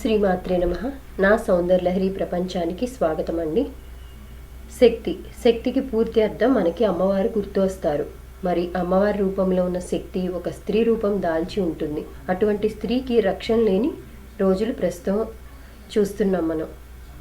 శ్రీమాత్రే నమ. నా సౌందర్యలహరి ప్రపంచానికి స్వాగతం అండి. శక్తి శక్తికి పూర్తి అర్థం మనకి అమ్మవారు గుర్తు వస్తారు మరి అమ్మవారి రూపంలో ఉన్న శక్తి ఒక స్త్రీ రూపం దాల్చి ఉంటుంది. అటువంటి స్త్రీకి రక్షణ లేని రోజులు ప్రస్తుతం చూస్తున్నాం మనం.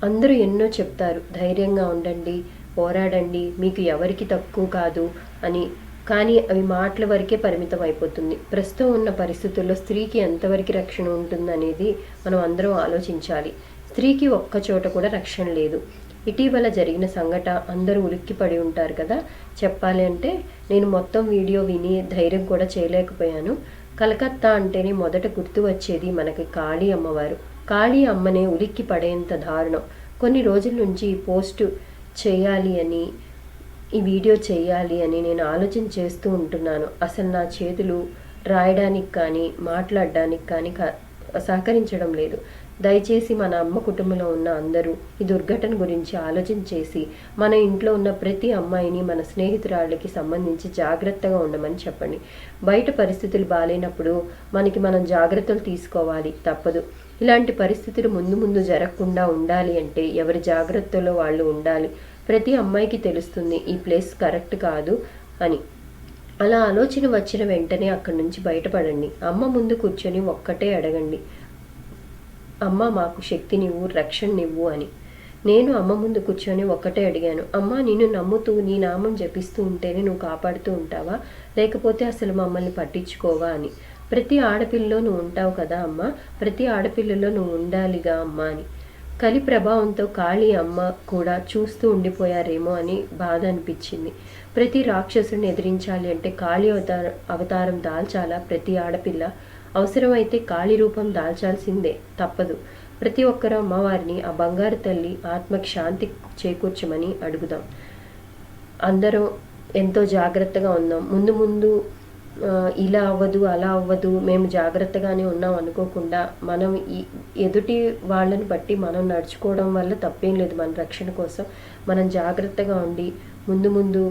అందరూ ఎన్నో చెప్తారు ధైర్యంగా ఉండండి పోరాడండి మీకు ఎవరికి తక్కువ కాదు అని. కానీ అవి మాటల వరకే పరిమితం అయిపోతుంది. ప్రస్తుతం ఉన్న పరిస్థితుల్లో స్త్రీకి ఎంతవరకు రక్షణ ఉంటుందనేది మనం అందరం ఆలోచించాలి. స్త్రీకి ఒక్క చోట కూడా రక్షణ లేదు. ఇటీవల జరిగిన సంఘట అందరూ ఉలిక్కిపడి ఉంటారు కదా? చెప్పాలి అంటే నేను మొత్తం వీడియో విని ధైర్యం కూడా చేయలేకపోయాను. కలకత్తా అంటేనే మొదట గుర్తు వచ్చేది మనకి కాళీ అమ్మవారు. కాళీ అమ్మనే ఉలిక్కి పడేంత దారుణం. కొన్ని రోజుల నుంచి పోస్టు చేయాలి అని ఈ వీడియో చేయాలి అని నేను ఆలోచన చేస్తూ ఉంటున్నాను. అసలు నా చేతులు రాయడానికి కానీ మాట్లాడడానికి కానీ సహకరించడం లేదు. దయచేసి మన అమ్మ కుటుంబంలో ఉన్న అందరూ ఈ దుర్ఘటన గురించి ఆలోచన చేసి మన ఇంట్లో ఉన్న ప్రతి అమ్మాయిని మన స్నేహితురాళ్ళకి సంబంధించి జాగ్రత్తగా ఉండమని చెప్పండి. బయట పరిస్థితులు బాగాలేనప్పుడు మనకి మనం జాగ్రత్తలు తీసుకోవాలి. తప్పదు. ఇలాంటి పరిస్థితులు ముందు ముందు జరగకుండా ఉండాలి అంటే ఎవరి జాగ్రత్తలో వాళ్ళు ఉండాలి? ప్రతి అమ్మాయికి తెలుస్తుంది ఈ ప్లేస్ కరెక్ట్ కాదు అని. అలా ఆలోచన వచ్చిన వెంటనే అక్కడి నుంచి బయటపడండి. అమ్మ ముందు కూర్చొని ఒక్కటే అడగండి. అమ్మ మాకు శక్తినివ్వు రక్షణనివ్వు అని. నేను అమ్మ ముందు కూర్చొని ఒక్కటే అడిగాను. అమ్మ నిన్ను నమ్ముతూ నీ నామం జపిస్తూ ఉంటేనే నువ్వు కాపాడుతూ ఉంటావా? లేకపోతే అసలు మమ్మల్ని పట్టించుకోవా అని. ప్రతి ఆడపిల్లలో నువ్వు ఉంటావు కదా అమ్మ. ప్రతి ఆడపిల్లలో నువ్వు ఉండాలిగా అమ్మ అని. కలి ప్రభావంతో కాళీ అమ్మ కూడా చూస్తూ ఉండిపోయారేమో అని బాధ అనిపించింది. ప్రతి రాక్షసుని ఎదిరించాలి అంటే కాళీ అవతార అవతారం దాల్చాలా? ప్రతి ఆడపిల్ల అవసరమైతే కాళీ రూపం దాల్చాల్సిందే. తప్పదు. ప్రతి ఒక్కరూ అమ్మవారిని ఆ బంగారు తల్లి ఆత్మకి శాంతి చేకూర్చమని అడుగుదాం. అందరం ఎంతో జాగ్రత్తగా ఉందాం ముందు ముందు ఇలా అవ్వదు అలా అవ్వదు మేము జాగ్రత్తగానే ఉన్నాం అనుకోకుండా మనం ఎదుటి వాళ్ళని బట్టి మనం నడుచుకోవడం వల్ల తప్పేం లేదు. మన రక్షణ కోసం మనం జాగ్రత్తగా ఉండి ముందు ముందు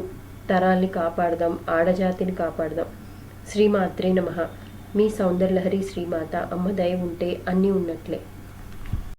తరాల్ని కాపాడదాం ఆడజాతిని కాపాడదాం. శ్రీమాత్రే నమ. మీ సౌందర్యలహరి శ్రీమాత అమ్మ దయ ఉంటే అన్నీ ఉన్నట్లే.